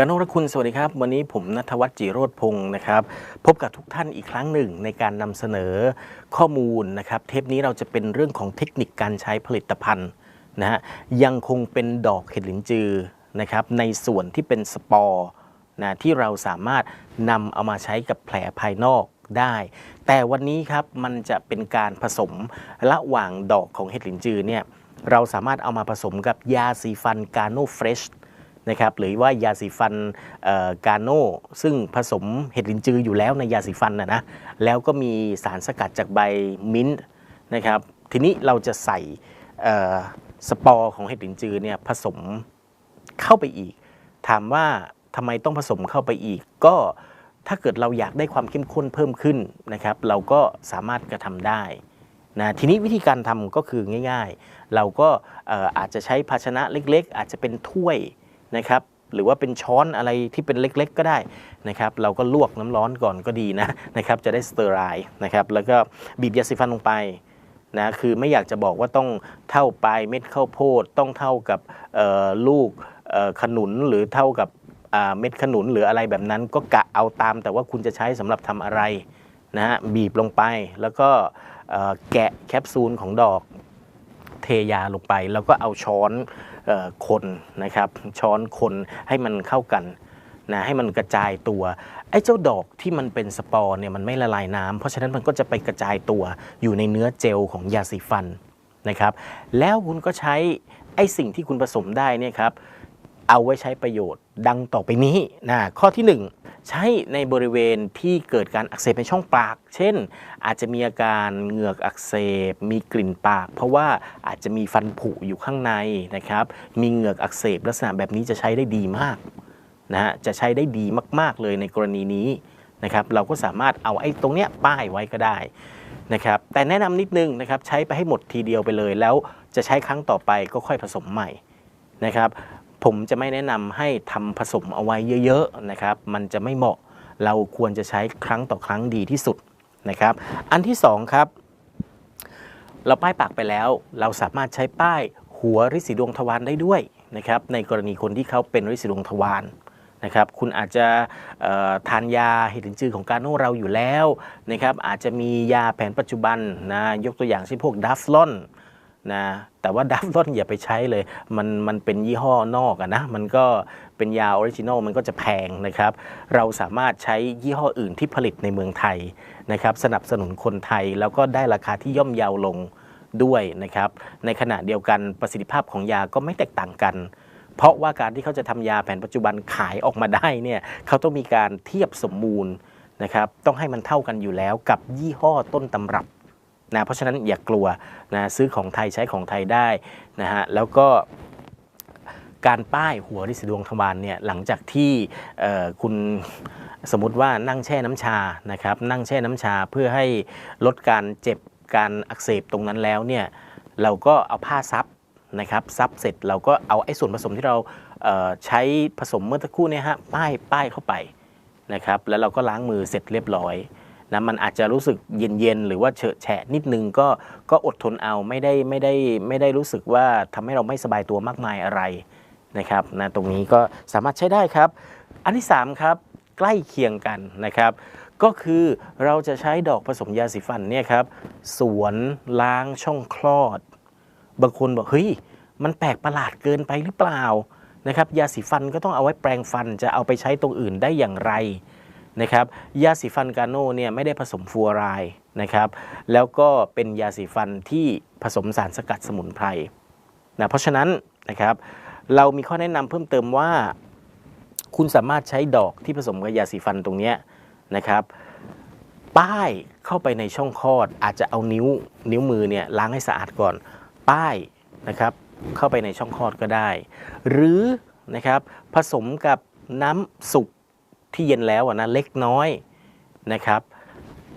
การนกรคุณสวัสดีครับ วันนี้ผมนัทวัฒน์จิโรธพงศ์นะครับ พบกับทุกท่านอีกครั้งหนึ่งในการนำเสนอข้อมูลนะครับ เทปนี้เราจะเป็นเรื่องของเทคนิคการใช้ผลิตภัณฑ์นะฮะยังคงเป็นดอกเห็ดหลินจือนะครับ ในส่วนที่เป็นสปอร์นะที่เราสามารถนำเอามาใช้กับแผลภายนอกได้ แต่วันนี้ครับมันจะเป็นการผสมระหว่างดอกของเห็ดหลินจือเนี่ยเราสามารถเอามาผสมกับยาสีฟันกาโนเฟรช นะครับหรือว่ายาสีฟันกาโน่ซึ่งผสมเห็ดลินจืออยู่แล้วในยาสีฟันนะนะแล้วก็มีสารสกัดจากใบมิ้นท์นะครับทีนี้เราจะใส่สปอร์ของเห็ดลินจือเนี่ยผสมเข้าไปอีก ถามว่าทำไมต้องผสมเข้าไปอีก ก็ถ้าเกิดเราอยากได้ความเข้มข้นเพิ่มขึ้นนะครับ เราก็สามารถกระทำได้นะทีนี้วิธีการทำก็คือง่าย ๆ เราก็อาจจะใช้ภาชนะเล็ก ๆ อาจจะเป็นถ้วย นะครับหรือว่าเป็นช้อนอะไรที่เป็นเล็กๆ ก็ได้นะครับ เราก็ลวกน้ำร้อนก่อนก็ดีนะนะครับ จะได้สเตอร์ไรล์นะครับ แล้วก็บีบยาสีฟันลงไปนะคือไม่อยากจะบอกว่าต้องเท่าปลายเม็ดข้าวโพดต้องเท่ากับลูกขนุนหรือเท่ากับเม็ดขนุนหรืออะไรแบบนั้น ก็กะเอาตาม แต่ว่าคุณจะใช้สำหรับทำอะไรนะฮะบีบลงไปแล้วก็แกะแคปซูลของดอกเทยาลงไป แล้วก็เอาช้อน คนนะครับช้อนคนให้มันเข้ากันนะให้มันกระจายตัวไอ้เจ้าดอกที่มันเป็นสปอร์เนี่ยมันไม่ละลายน้ำเพราะฉะนั้นมันก็จะไปกระจายตัวอยู่ในเนื้อเจลของยาสีฟันนะครับแล้วคุณก็ใช้ไอ้สิ่งที่คุณผสมได้เนี่ยครับ เอาไว้ใช้ประโยชน์ดังต่อไปนี้นะข้อที่ 1 ใช้ในบริเวณที่เกิดการอักเสบในช่องปาก เช่น อาจจะมีอาการเหงือกอักเสบ มีกลิ่นปาก เพราะว่าอาจจะมีฟันผุอยู่ข้างในนะครับ มีเหงือกอักเสบลักษณะแบบนี้จะใช้ได้ดีมากนะฮะจะใช้ได้ดีมาก ๆ เลยในกรณีนี้นะครับ เราก็สามารถเอาไอ้ตรงเนี้ยป้ายไว้ก็ได้นะครับแต่แนะนำนิดนึงนะครับใช้ไปให้หมดทีเดียวไปเลย แล้วจะใช้ครั้งต่อไปก็ค่อยผสมใหม่นะครับ ผมจะไม่แนะนำให้ทำผสมเอาไว้เยอะๆนะครับ มันจะไม่เหมาะเราควรจะใช้ครั้งต่อครั้งดีที่สุดนะครับ อันที่สองครับ เราป้ายปากไปแล้ว เราสามารถใช้ป้ายหัวริดสีดวงทวารได้ด้วยนะครับในกรณีคนที่เขาเป็นริดสีดวงทวารนะครับคุณอาจจะทานยาเห็ดลินจือของการโน่เราอยู่แล้วนะครับอาจจะมียาแผนปัจจุบันนะยกตัวอย่างเช่นพวกดัฟลอน นะแต่ว่าดัฟลอนอย่าไปใช้เลย มันมันเป็นยี่ห้อนอกอะนะ มันก็เป็นยาออริจินอลมันก็จะแพงนะครับ เราสามารถใช้ยี่ห้ออื่นที่ผลิตในเมืองไทยนะครับ สนับสนุนคนไทยแล้วก็ได้ราคาที่ย่อมเยาวลงด้วยนะครับ ในขณะเดียวกันประสิทธิภาพของยาก็ไม่แตกต่างกัน เพราะว่าการที่เขาจะทำยาแผนปัจจุบันขายออกมาได้เนี่ยเขาต้องมีการเทียบสมบูรณ์นะครับ ต้องให้มันเท่ากันอยู่แล้วกับยี่ห้อต้นตำรับ นะเพราะฉะนั้นอย่ากลัวนะซื้อของไทยใช้ของไทยได้นะฮะแล้วก็การป้ายหัวริดสีดวงทวารเนี่ยหลังจากที่คุณสมมติว่านั่งแช่น้ำชานะครับนั่งแช่น้ำชาเพื่อให้ลดการเจ็บการอักเสบตรงนั้นแล้วเนี่ยเราก็เอาผ้าซับนะครับซับเสร็จเราก็เอาไอ้ส่วนผสมที่เราเใช้ผสมเมื่อสักครู่เนี่ยฮะป้ายป้ายเข้าไปนะครับแล้วเราก็ล้างมือเสร็จเรียบร้อย นะมันอาจจะรู้สึกเย็นๆหรือว่าเฉอะแฉะนิดนึงก็ก็อดทนเอาไม่ได้ไม่ได้ไม่ได้รู้สึกว่าทำให้เราไม่สบายตัวมากมายอะไรนะครับนะตรงนี้ก็สามารถใช้ได้ครับ อันที่ 3 ครับ ใกล้เคียงกันนะครับ ก็คือเราจะใช้ดอกผสมยาสีฟันเนี่ยครับสวนล้างช่องคลอด บางคนบอกเฮ้ยมันแปลกประหลาดเกินไปหรือเปล่านะครับยาสีฟันก็ต้องเอาไว้แปรงฟันจะเอาไปใช้ตรงอื่นได้อย่างไร นะครับยาสีฟันกาโน่เนี่ยไม่ได้ผสมฟลูออไรด์นะครับแล้วก็เป็นยาสีฟันที่ผสมสารสกัดสมุนไพรนะเพราะฉะนั้นนะครับเรามีข้อแนะนำเพิ่มเติมว่า คุณสามารถใช้ดอกที่ผสมกับยาสีฟันตรงนี้นะครับป้ายเข้าไปในช่องคลอดอาจจะเอานิ้วนิ้วมือเนี่ยล้างให้สะอาดก่อน ป้ายนะครับเข้าไปในช่องคลอดก็ได้ หรือนะครับผสมกับน้ำสุก ที่เย็นแล้วอะนะเล็กน้อยนะครับ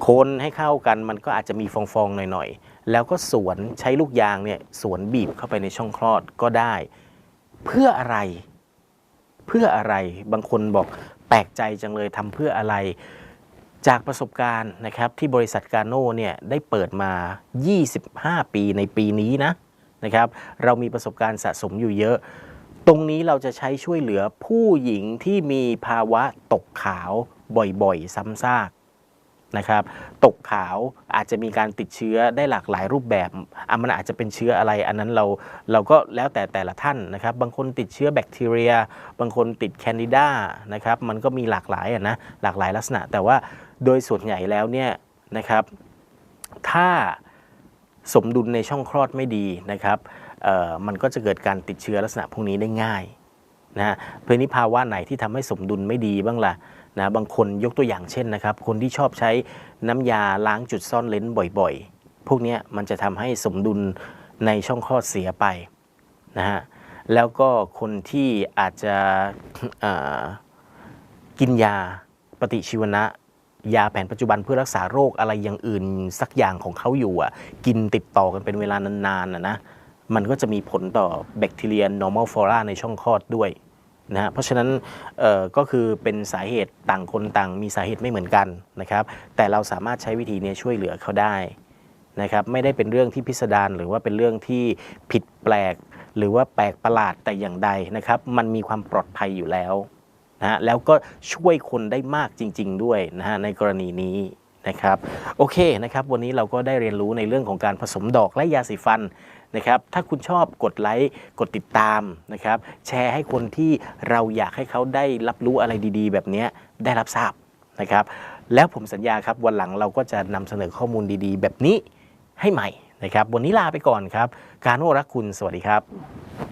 คนให้เข้ากันมันก็อาจจะมีฟองๆหน่อยๆ แล้วก็สวนใช้ลูกยางเนี่ยสวนบีบเข้าไปในช่องคลอดก็ได้ เพื่ออะไร เพื่ออะไรบางคนบอกแปลกใจจังเลยทำเพื่ออะไร จากประสบการณ์นะครับที่บริษัทกาโน่เนี่ยได้เปิดมา 25 ปีในปีนี้นะนะครับ เรามีประสบการณ์สะสมอยู่เยอะ ตรงนี้เราจะใช้ช่วยเหลือผู้หญิงที่มีภาวะตกขาวบ่อยๆ ซ้ำซากนะครับ ตกขาวอาจจะมีการติดเชื้อได้หลากหลายรูปแบบอะมันอาจจะเป็นเชื้ออะไร อันนั้นเราเราก็แล้วแต่แต่ละท่านนะครับ บางคนติดเชื้อแบคทีเรีย บางคนติดแคนดิดานะครับ มันก็มีหลากหลายอะนะ หลากหลายลักษณะ แต่ว่าโดยส่วนใหญ่แล้วเนี่ยนะครับ ถ้าสมดุลในช่องคลอดไม่ดีนะครับ มันก็จะเกิดการติดเชื้อลักษณะพวกนี้ได้ง่ายนะฮะเพราะนี้ภาวะไหนที่ทำให้สมดุลไม่ดีบ้างล่ะนะบางคนยกตัวอย่างเช่นนะครับ คนที่ชอบใช้น้ำยาล้างจุดซ่อนเลนส์บ่อยๆ พวกนี้มันจะทำให้สมดุลในช่องคลอดเสียไปนะฮะแล้วก็คนที่อาจจะกินยาปฏิชีวนะ ยาแผนปัจจุบันเพื่อรักษาโรคอะไรอย่างอื่นสักอย่างของเขาอยู่อะกินติดต่อกันเป็นเวลานานๆนะนะ มันก็จะมีผลต่อแบคทีเรีย normal flora ในช่องคลอดด้วยนะฮะเพราะฉะนั้นก็คือเป็นสาเหตุต่างคนต่างมีสาเหตุไม่เหมือนกันนะครับแต่เราสามารถใช้วิธีนี้ช่วยเหลือเขาได้นะครับไม่ได้เป็นเรื่องที่พิสดารหรือว่าเป็นเรื่องที่ผิดแปลก หรือว่าแปลกประหลาดแต่อย่างใดนะครับมันมีความปลอดภัยอยู่แล้วนะฮะแล้วก็ช่วยคนได้มากจริง ๆ ด้วยนะฮะในกรณีนี้นะครับโอเคนะครับวันนี้เราก็ได้เรียนรู้ในเรื่องของการผสมดอกและยาสีฟัน นะครับถ้าคุณชอบกดไลค์กดติดตามนะครับแชร์ให้คนที่เราอยากให้เขาได้รับรู้อะไรดีๆ แบบนี้ได้รับทราบนะครับแล้วผมสัญญาครับวันหลังเราก็จะนำเสนอข้อมูลดีๆ แบบนี้ให้ใหม่นะครับวันนี้ลาไปก่อนครับ การโนรักคุณสวัสดีครับ